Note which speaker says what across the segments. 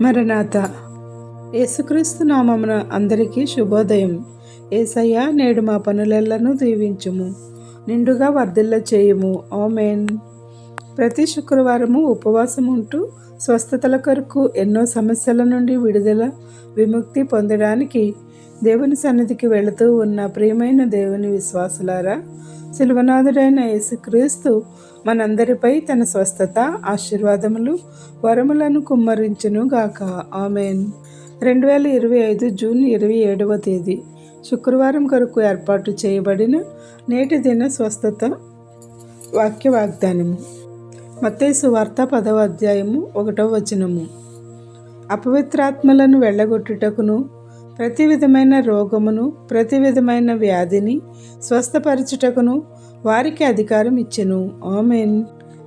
Speaker 1: మరణాత. యేసుక్రీస్తు నామమున అందరికీ శుభోదయం. ఏసయ్య నేడు మా పనులెల్లను దీవించుము. నిండుగా వర్ధిల్ల చేయుము. ఆమెన్. ప్రతి శుక్రవారము ఉపవాసం ఉంటూ స్వస్థతల కొరకు ఎన్నో సమస్యల నుండి విడుదల విముక్తి పొందడానికి దేవుని సన్నిధికి వెళుతూ ఉన్న ప్రియమైన దేవుని విశ్వాసులారా శిల్వనాథుడైన యేసుక్రీస్తు మనందరిపై తన స్వస్థత ఆశీర్వాదములు వరములను కుమ్మరించును గాక ఆమెన్. రెండు వేల ఇరవై ఐదు జూన్ ఇరవై ఏడవ తేదీ. శుక్రవారం కొరకు ఏర్పాటు చేయబడిన నేటి దిన స్వస్థత వాక్య వాగ్దానము మత్తేసు వార్త పదవ అధ్యాయము ఒకటవ వచనము. అపవిత్రాత్మలను వెళ్ళగొట్టుటకును ప్రతి విధమైన రోగమును ప్రతి విధమైన వ్యాధిని స్వస్థపరచుటకును వారికి అధికారం ఇచ్చెను. ఆమెన్.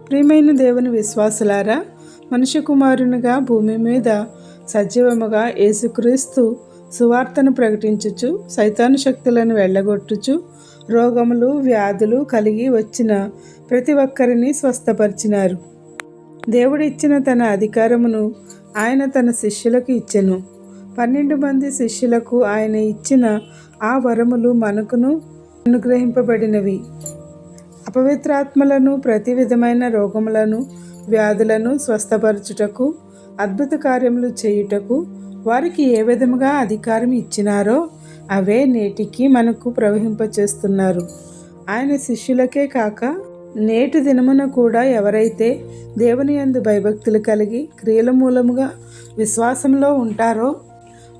Speaker 1: ప్రియమైన దేవుని విశ్వాసులారా మనుష్య కుమారునిగా భూమి మీద సజీవముగా యేసుక్రీస్తు సువార్తను ప్రకటించుచు సైతాను శక్తులను వెళ్ళగొట్టుచు రోగములు వ్యాధులు కలిగి వచ్చిన ప్రతి ఒక్కరిని స్వస్థపరిచినారు. దేవుడిచ్చిన తన అధికారమును ఆయన తన శిష్యులకు ఇచ్చెను. పన్నెండు మంది శిష్యులకు ఆయన ఇచ్చిన ఆ వరములు మనకును అనుగ్రహింపబడినవి. అపవిత్రాత్మలను ప్రతి విధమైన రోగములను వ్యాధులను స్వస్థపరచుటకు అద్భుత కార్యములు చేయుటకు వారికి ఏ విధముగా అధికారం ఇచ్చినారో అవే నేటికి మనకు ప్రవహింపచేస్తున్నారు. ఆయన శిష్యులకే కాక నేటి దినమున కూడా ఎవరైతే దేవుని యందు భయభక్తులు కలిగి క్రియల మూలముగా విశ్వాసంలో ఉంటారో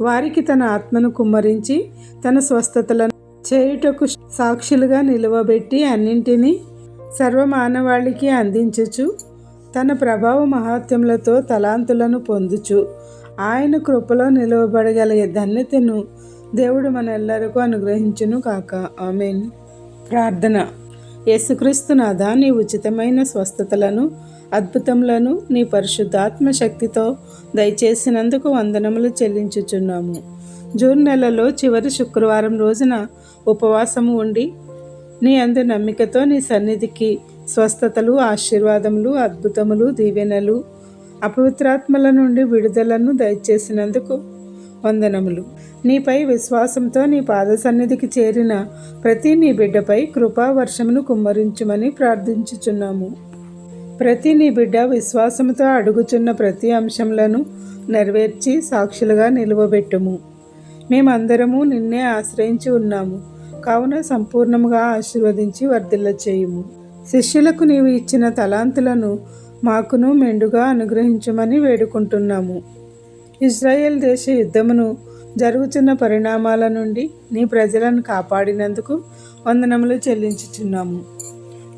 Speaker 1: వారికి తన ఆత్మను కుమ్మరించి తన స్వస్థతలను చేయుటకు సాక్షులుగా నిలువబెట్టి అన్నింటినీ సర్వమానవాళికి అందించచ్చు తన ప్రభావ మహాత్యములతో తలాంతులను పొందుచు. ఆయన కృపలో నిలవబడగలిగే ధన్యతను దేవుడు మనెల్లరకు అనుగ్రహించును కాక ఆమెన్. ప్రార్థన. యేసుక్రీస్తునాథ నీ ఉచితమైన స్వస్థతలను అద్భుతములను నీ పరిశుద్ధాత్మ శక్తితో దయచేసినందుకు వందనములు చెల్లించుచున్నాము. జూన్ నెలలో చివరి శుక్రవారం రోజున ఉపవాసము ఉండి నీ అందు నమ్మికతో నీ సన్నిధికి స్వస్థతలు ఆశీర్వాదములు అద్భుతములు దీవెనలు అపవిత్రాత్మల నుండి విడుదలను దయచేసినందుకు వందనములు. నీపై విశ్వాసంతో నీ పాద సన్నిధికి చేరిన ప్రతి నీ బిడ్డపై కృపా వర్షమును కుమ్మరించుమని ప్రార్థించుచున్నాము. ప్రతి నీ బిడ్డ విశ్వాసంతో అడుగుచున్న ప్రతి అంశంలను నెరవేర్చి సాక్షులుగా నిలువబెట్టుము. మేమందరము నిన్నే ఆశ్రయించి ఉన్నాము. కావున సంపూర్ణముగా ఆశీర్వదించి వర్ధిల్ల చేయుము. శిష్యులకు నీవు ఇచ్చిన తలాంతులను మాకును మెండుగా అనుగ్రహించమని వేడుకుంటున్నాము. ఇజ్రాయెల్ దేశ యుద్ధమును జరుగుతున్న పరిణామాల నుండి నీ ప్రజలను కాపాడినందుకు వందనములు చెల్లించుచున్నాము.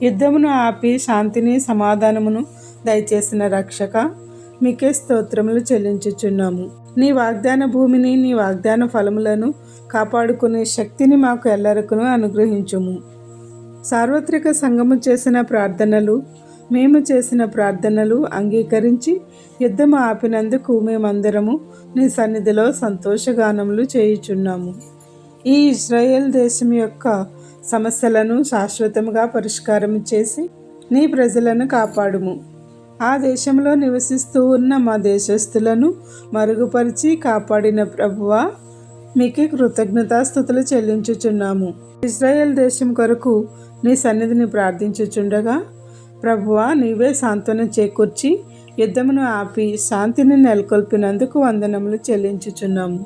Speaker 1: యుద్ధమును ఆపి శాంతిని సమాధానమును దయచేసిన రక్షక మీకే స్తోత్రములు చెల్లించుచున్నాము. నీ వాగ్దాన భూమిని నీ వాగ్దాన ఫలములను కాపాడుకునే శక్తిని మాకు ఎల్లరకును అనుగ్రహించుము. సార్వత్రిక సంఘము చేసిన ప్రార్థనలు మేము చేసిన ప్రార్థనలు అంగీకరించి యుద్ధము ఆపినందుకు మేమందరము నీ సన్నిధిలో సంతోషగానములు చేయుచున్నాము. ఈ ఇజ్రాయెల్ దేశం యొక్క సమస్యలను శాశ్వతముగా పరిష్కారం చేసి నీ ప్రజలను కాపాడుము. ఆ దేశంలో నివసిస్తూ ఉన్న మా దేశస్థులను మరుగుపరిచి కాపాడిన ప్రభువా మీకు కృతజ్ఞతాస్థుతులు చెల్లించుచున్నాము. ఇజ్రాయెల్ దేశం కొరకు నీ సన్నిధిని ప్రార్థించుచుండగా ప్రభువా నీవే సాంత్వన చేకూర్చి యుద్ధమును ఆపి శాంతిని నెలకొల్పినందుకు వందనములు చెల్లించుచున్నాము.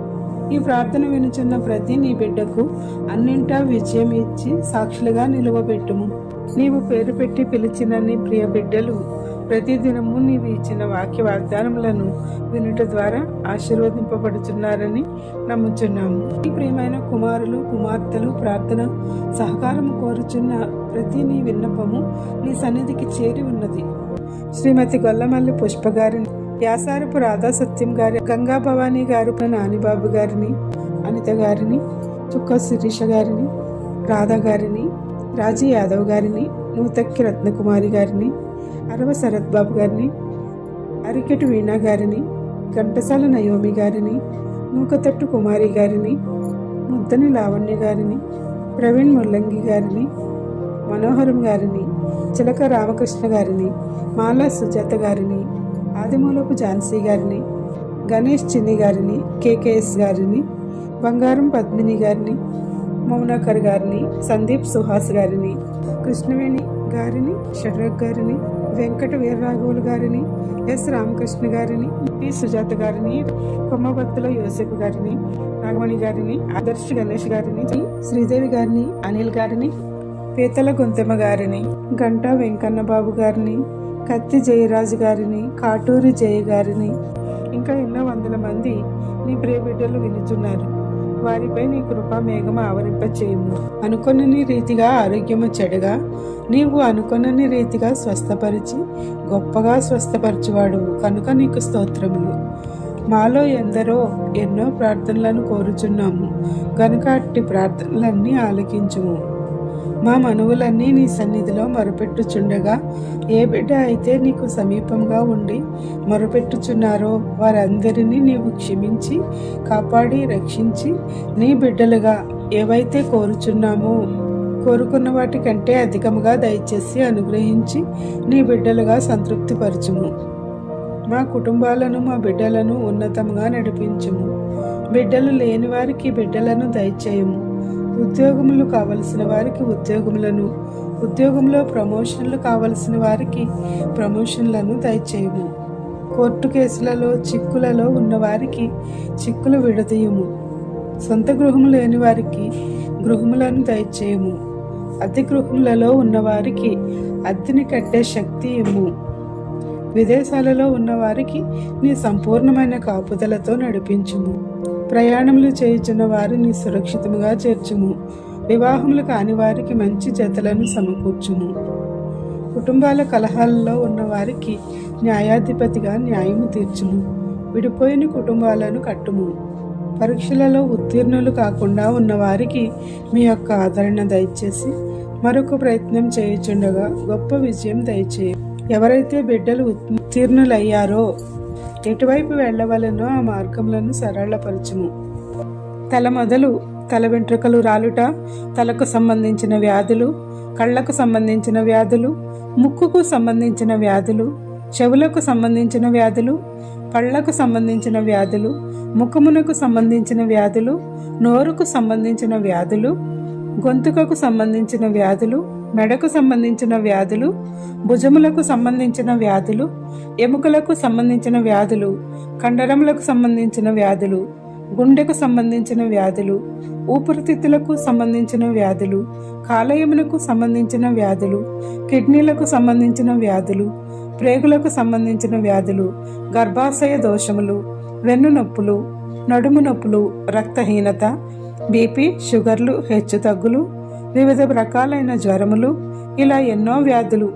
Speaker 1: ఈ ప్రార్థన వినుచున్న ప్రతి నీ బిడ్డకు అన్నింటా విజయం ఇచ్చి సాక్షులుగా నిలువబెట్టుము. నీవు పేరు పెట్టి పిలిచిన నీ ప్రియ బిడ్డలు ప్రతిదినము నీవు ఇచ్చిన వాక్య వాగ్దానములను వినుట ద్వారా ఆశీర్వదింపబడుచున్నారని నమ్ముచున్నాము. ఈ ప్రియమైన కుమారులు కుమార్తెలు ప్రార్థన సహకారము కోరుచున్న ప్రతి నీ విన్నపము నీ సన్నిధికి చేరి ఉన్నది. శ్రీమతి గొల్లమల్లి పుష్ప గారిని వ్యాసారపు రాధా సత్యం గారి గంగా భవానీ గారు నానిబాబు గారిని అనిత గారిని చుక్క శిరీష గారిని రాధా గారిని రాజీ యాదవ్ గారిని నూతక్కి రత్నకుమారి గారిని అరవ శరత్ బాబు గారిని అరికెటు వీణా గారిని ఘంటసాల నయోమి గారిని నూకతట్టు కుమారి గారిని ముద్దని లావణ్య గారిని ప్రవీణ్ ముల్లంగి గారిని మనోహరం గారిని చిలక రామకృష్ణ గారిని మాలా సుజాత గారిని ఆదిమూలపు ఝాన్సీ గారిని గణేష్ చిన్ని గారిని కేకేఎస్ గారిని బంగారం పద్మిని గారిని మౌనాకర్ గారిని సందీప్ సుహాస్ గారిని కృష్ణవేణి గారిని షడ్రక్ గారిని వెంకట వీరరాఘవులు గారిని ఎస్ రామకృష్ణ గారిని పి సుజాత గారిని కొమ్మబత్తుల యోసెఫ్ గారిని నాగమణి గారిని ఆదర్శ్ గణేష్ గారిని శ్రీదేవి గారిని అనిల్ గారిని పీతల గొంతెమ్మ గారిని గంటా వెంకన్న బాబు గారిని కత్తి జయరాజు గారిని కాటూరి జయ గారిని ఇంకా ఎన్నో వందల మంది నీ ప్రియ బిడ్డలు వినుచున్నారు. వారిపై నీ కృపా మేఘమ ఆవరింపచేయము. అనుకొనని రీతిగా ఆరోగ్యము చెడగా నీవు అనుకొనని రీతిగా స్వస్థపరిచి గొప్పగా స్వస్థపరచువాడు కనుక నీకు స్తోత్రములు. మాలో ఎందరో ఎన్నో ప్రార్థనలను కోరుచున్నాము. కనుక అట్టి ప్రార్థనలన్నీ ఆలకించుము. మా మనవులన్నీ నీ సన్నిధిలో మొరపెట్టుచుండగా ఏ బిడ్డ అయితే నీకు సమీపంగా ఉండి మొరపెట్టుచున్నారో వారందరినీ నీవు క్షమించి కాపాడి రక్షించి నీ బిడ్డలుగా ఏవైతే కోరుచున్నామో కోరుకున్న వాటి కంటే అధికముగా దయచేసి అనుగ్రహించి నీ బిడ్డలుగా సంతృప్తిపరచుము. మా కుటుంబాలను మా బిడ్డలను ఉన్నతంగా నడిపించుము. బిడ్డలు లేని వారికి బిడ్డలను దయచేయము. ఉద్యోగములు కావలసిన వారికి ఉద్యోగములను ఉద్యోగంలో ప్రమోషన్లు కావలసిన వారికి ప్రమోషన్లను దయచేయము. కోర్టు కేసులలో చిక్కులలో ఉన్నవారికి చిక్కులు విడదీయము. సొంత గృహము లేని వారికి గృహములను దయచేయము. అద్దె గృహములలో ఉన్నవారికి అద్దెని కట్టే శక్తి ఇమ్ము. విదేశాలలో ఉన్నవారికి నీ సంపూర్ణమైన కాపుదలతో నడిపించుము. ప్రయాణములు చేయుచున్న వారిని సురక్షితముగా చేర్చుము. వివాహములు కాని వారికి మంచి జతలను సమకూర్చుము. కుటుంబాల కలహాలలో ఉన్న వారికి న్యాయాధిపతిగా న్యాయము తీర్చుము. విడిపోయిన కుటుంబాలను కట్టుము. పరీక్షలలో ఉత్తీర్ణులు కాకుండా ఉన్న వారికి మీ యొక్క ఆదరణ దయచేసి మరొక ప్రయత్నం చేయుచుండగా గొప్ప విజయం దయచేయి. ఎవరైతే బిడ్డలు ఉత్తీర్ణులయ్యారో ఎటువైపు వెళ్ళవలనో ఆ మార్గములను సరళపరచుము. తల మొదలు తల వెంట్రుకలు రాలుట తలకు సంబంధించిన వ్యాధులు కళ్ళకు సంబంధించిన వ్యాధులు ముక్కుకు సంబంధించిన వ్యాధులు చెవులకు సంబంధించిన వ్యాధులు పళ్ళకు సంబంధించిన వ్యాధులు ముఖమునకు సంబంధించిన వ్యాధులు నోరుకు సంబంధించిన వ్యాధులు గొంతుకకు సంబంధించిన వ్యాధులు మెడకు సంబంధించిన వ్యాధులు భుజములకు సంబంధించిన వ్యాధులు ఎముకలకు సంబంధించిన వ్యాధులు కండరములకు సంబంధించిన వ్యాధులు గుండెకు సంబంధించిన వ్యాధులు ఊపిరితిత్తులకు సంబంధించిన వ్యాధులు కాలయమునకు సంబంధించిన వ్యాధులు కిడ్నీలకు సంబంధించిన వ్యాధులు ప్రేగులకు సంబంధించిన వ్యాధులు గర్భాశయ దోషములు వెన్ను నొప్పులు నడుము నొప్పులు రక్తహీనత బీపీ షుగర్లు హెచ్చు తగ్గులు వివిధ రకాలైన జ్వరములు ఇలా ఎన్నో వ్యాధులు.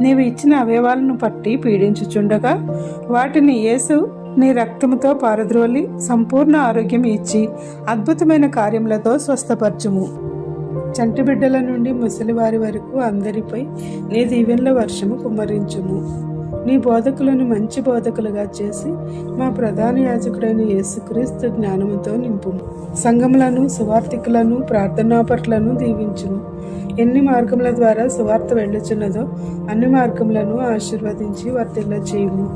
Speaker 1: నీవు ఇచ్చిన అవయవాలను పట్టి పీడించుచుండగా వాటిని యేసు నీ రక్తముతో పారద్రోలి సంపూర్ణ ఆరోగ్యం ఇచ్చి అద్భుతమైన కార్యములతో స్వస్థపరచుము. చంటి బిడ్డల నుండి ముసలివారి వరకు అందరిపై నీ దీవెనల వర్షము కుమ్మరించుము. నీ బోధకులను మంచి బోధకులుగా చేసి మా ప్రధాన యాజకుడైన యేసుక్రీస్తు జ్ఞానముతో నింపు. సంఘములను సువార్థికులను ప్రార్థనాపట్లను దీవించును ఎన్ని మార్గముల ద్వారా సువార్త వెళ్ళుచున్నదో అన్ని మార్గములను ఆశీర్వదించి వర్తిల్ల చేయుము.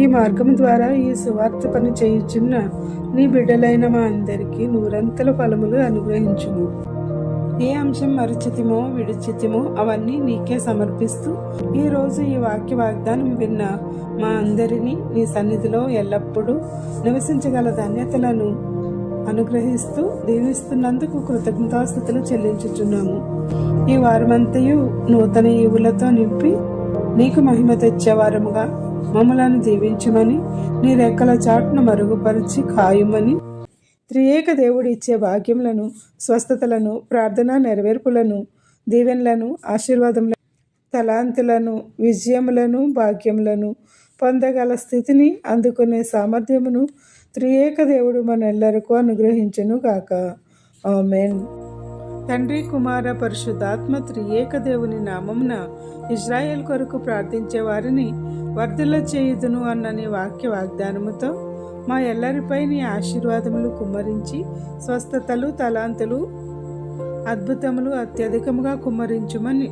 Speaker 1: ఈ మార్గం ద్వారా ఈ సువార్త పని చేయుచున్న నీ బిడ్డలైన మా అందరికీ నూరంతల ఫలములు అనుగ్రహించుము. ఏ అంశం మరిచితిమో విడిచితిమో అవన్నీ నీకే సమర్పిస్తూ ఈ రోజు ఈ వాక్య వాగ్దానం విన్న మా అందరినీ నీ సన్నిధిలో ఎల్లప్పుడూ నివసించగల ధన్యతలను అనుగ్రహిస్తూ దీవిస్తున్నందుకు కృతజ్ఞతాస్థుతులు చెల్లించుచున్నాము. ఈ వారమంతయు నూతన ఈవులతో నింపి నీకు మహిమ తెచ్చేవారముగా మమ్మలను దీవించమని నీ రెక్కల చాటును మరుగుపరిచి ఖాయమని త్రియేక దేవుడు ఇచ్చే భాగ్యములను స్వస్థతలను ప్రార్థన నెరవేర్పులను దీవెనలను ఆశీర్వాదములను తలాంతులను విజయములను భాగ్యములను పొందగల స్థితిని అందుకునే సామర్థ్యమును త్రియేక దేవుడు మనెల్లరకు అనుగ్రహించును గాక.
Speaker 2: ఆమెన్.
Speaker 1: తండ్రి కుమార పరిశుద్ధాత్మ త్రియేక దేవుని నామమున ఇజ్రాయెల్ కొరకు ప్రార్థించే వారిని వర్ధల చేయుదును అన్నని వాక్య వాగ్దానముతో మా ఎల్లరిపై నీ ఆశీర్వాదములు కుమ్మరించి స్వస్థతలు తలాంతులు అద్భుతములు అత్యధికముగా కుమ్మరించుమని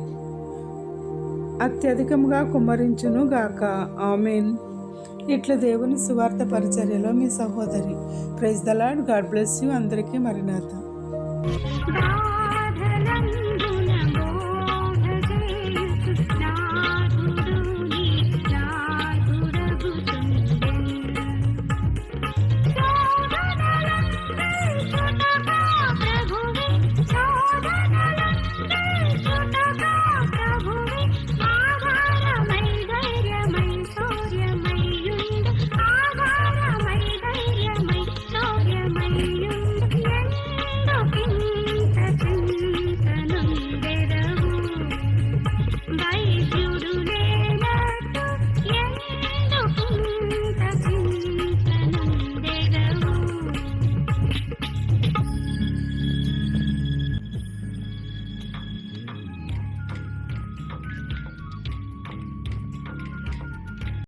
Speaker 1: అత్యధికముగా కుమ్మరించును గాక. ఆమెన్. ఇట్లా దేవుని సువార్త పరిచర్యలో మీ సహోదరి. Praise the Lord God bless you. అందరికీ మరినాథ